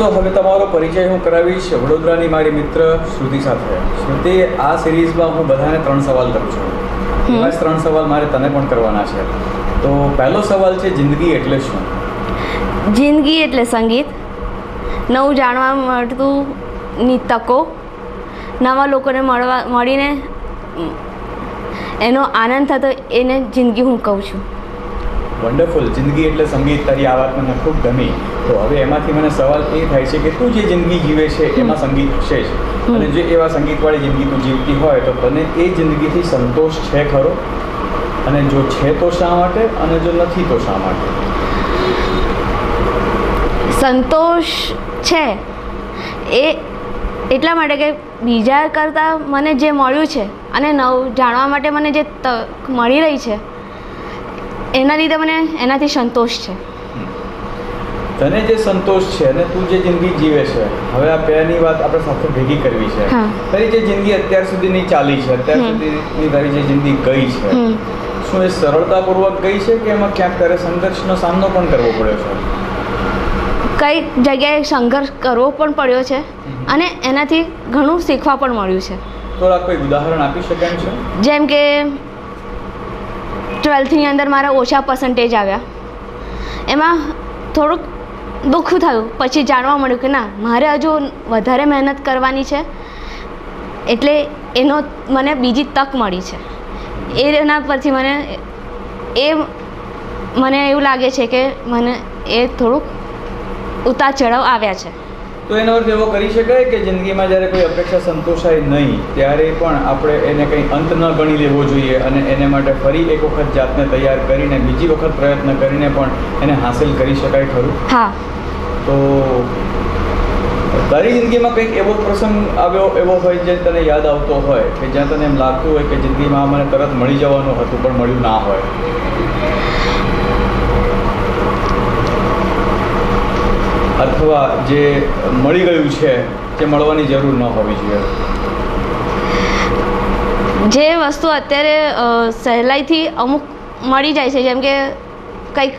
દોસ્તો હવે તમારો પરિચય હું કરાવીશ વડોદરાની મારી મિત્ર શ્રુતિ સાથે. શ્રુતિ આ સિરીઝમાં હું બધાને ત્રણ સવાલ કરું છું. એવા ત્રણ સવાલ મારે તને પણ કરવાના છે. તો પહેલો સવાલ છે જિંદગી એટલે શું? જિંદગી એટલે સંગીત. નવું જાણવા મળતું ની તકો નવા લોકોને મળવા મળીને એનો આનંદ થતો એને જિંદગી હું કહું છું. વન્ડરફુલ જિંદગી એટલે સંગીત. તારી આ વાત મને ખૂબ ગમી. તો હવે એમાંથી મને સવાલ એ થાય છે કે તું જે જિંદગી જીવે છે એમાં સંગીત છે જ. અને જો એવા સંગીતવાળી જિંદગી તું જીવતી હોય તો તને એ જિંદગીથી સંતોષ છે ખરો? અને જો છે તો શા માટે અને જો નથી તો શા માટે? સંતોષ છે. એ એટલા માટે કે બીજા કરતાં મને જે મળ્યું છે અને નવું જાણવા માટે મને જે તક મળી રહી છે એના લીધે મને એનાથી સંતોષ છે. તને જે સંતોષ છે અને તું જે જિંદગી જીવે છે હવે આ પહેલાની વાત આપણે સાથે ભેગી કરવી છે. તારી જે જિંદગી અત્યાર સુધીની ચાલી છે અત્યાર સુધીની તારી જે જિંદગી ગઈ છે શું એ સરળતાપૂર્વક ગઈ છે કે એમાં ક્યાંક તારે સંઘર્ષનો સામનો પણ કરવો પડ્યો છે? કઈ જગ્યાએ સંઘર્ષ કરવો પણ પડ્યો છે અને એનાથી ઘણું શીખવા પણ મળ્યું છે. થોડા કોઈ ઉદાહરણ આપી શકાય છે? જેમ કે ટ્વેલ્થની અંદર મારા ઓછા પર્સન્ટેજ આવ્યા. એમાં થોડુંક દુઃખ થયું. પછી જાણવા મળ્યું કે ના, મારે હજુ વધારે મહેનત કરવાની છે. એટલે એનો મને બીજી તક મળી છે. એના પરથી મને એ મને એવું લાગે છે કે મને એ થોડુંક ઉતાર ચઢાવ આવ્યા છે. તો એનો અર્થ એવો કરી શકાય કે જિંદગીમાં જ્યારે કોઈ અપેક્ષા સંતોષાય નહીં ત્યારે પણ આપણે એને કંઈ અંત ન ગણી લેવો જોઈએ અને એને માટે ફરી એક વખત જાતને તૈયાર કરીને બીજી વખત પ્રયત્ન કરીને પણ એને હાંસિલ કરી શકાય ખરું? હા. તો તારી જિંદગીમાં કંઈક એવો પ્રસંગ આવ્યો એવો હોય જે તને યાદ આવતો હોય કે જ્યાં તને એમ લાગતું હોય કે જિંદગીમાં મને તરત મળી જવાનું હતું પણ મળ્યું ના હોય. અથવા જે મળી ગયું છે તે મળવાની જરૂર ન હોવી જોઈએ. જે વસ્તુ અત્યારે સહેલાઈથી અમુક મળી જાય છે જેમ કે કંઈક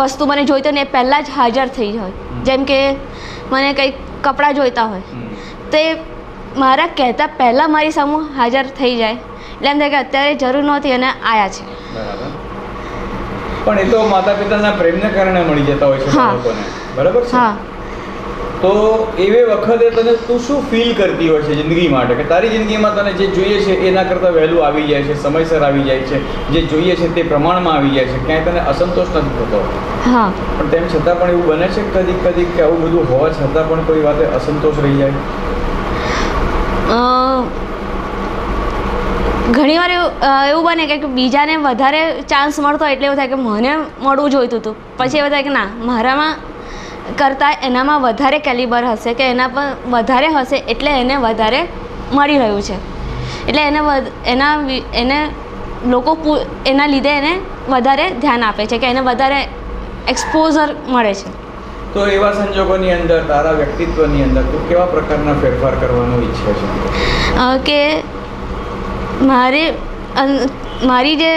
વસ્તુ મને જોઈતો ને એ પહેલાં જ હાજર થઈ હોય. જેમ કે મને કંઈક કપડાં જોઈતા હોય. તે મારા કહેતા પહેલાં મારી સામે હાજર થઈ જાય. એટલે એમ થાય કે અત્યારે જરૂર નહોતી અને આયા છે. પણ એ તો માતા પિતાના પ્રેમને કારણે મળી જતા હોય છે બરાબર છે? હા. તો એવે વખતે તને તું શું ફીલ કરતી હોય છે જિંદગી માટે? કે તારી જિંદગીમાં તને જે જોઈએ છે એના કરતાં વહેલું આવી જાય છે સમયસર આવી જાય છે જે જોઈએ છે તે પ્રમાણમાં આવી જાય છે ક્યાંય તને અસંતોષ નથી થતો? હા. પણ તેમ છતાં પણ એવું બને છે કદી કદી કે આવું બધું હોવા છતાં પણ કોઈ વાતે અસંતોષ રહી જાય? ઘણી ઘણીવાર એવું બને કે બીજાને વધારે ચાન્સ મળતો એટલે એવું થાય કે મને મળવું જોઈતું હતું. પછી એવું થાય કે ના મારામાં કરતાં એનામાં વધારે કેલિબર હશે કે એના પર વધારે હશે એટલે એને વધારે મળી રહ્યું છે. એટલે એને એના એને લોકો એના લીધે એને વધારે ધ્યાન આપે છે કે એને વધારે એક્સપોઝર મળે છે. તો એવા સંજોગોની અંદર તારા વ્યક્તિત્વની અંદર તું કેવા પ્રકારના ફેરફાર કરવાનો ઈચ્છે છે? કે મારે મારી જે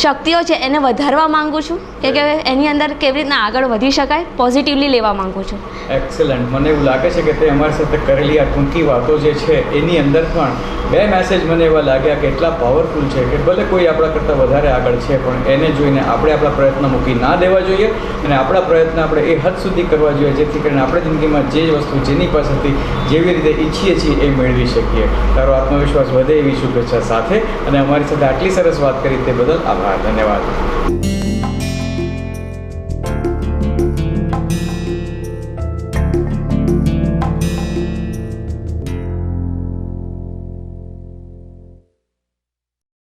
શક્તિઓ છે એને વધારવા માંગુ છું. કે કે એની અંદર કેવી રીતના આગળ વધી શકાય પોઝિટિવલી લેવા માંગુ છું. એક્સેલન્ટ મને એવું લાગે છે કે તે અમારી સાથે કરેલી આ ટૂંકી વાતો જે છે, એની અંદર પણ બે મેસેજ મને એવા લાગ્યા કે એટલા પાવરફુલ છે કે ભલે કોઈ આપણા કરતાં વધારે આગળ છે, પણ એને જોઈને આપણે આપણા પ્રયત્ન મૂકી ના દેવા જોઈએ અને આપણા પ્રયત્ન આપણે એ હદ સુધી કરવા જોઈએ, જેથી કરીને આપણે જિંદગીમાં જે વસ્તુ જેની પાસેથી જેવી રીતે ઈચ્છીએ છીએ એ મેળવી શકીએ. તારો આત્મવિશ્વાસ વધે એવી શુભેચ્છા સાથે અને અમારી સાથે આટલી સરસ વાત કરી તે બદલ આભાર. Vai, Daniel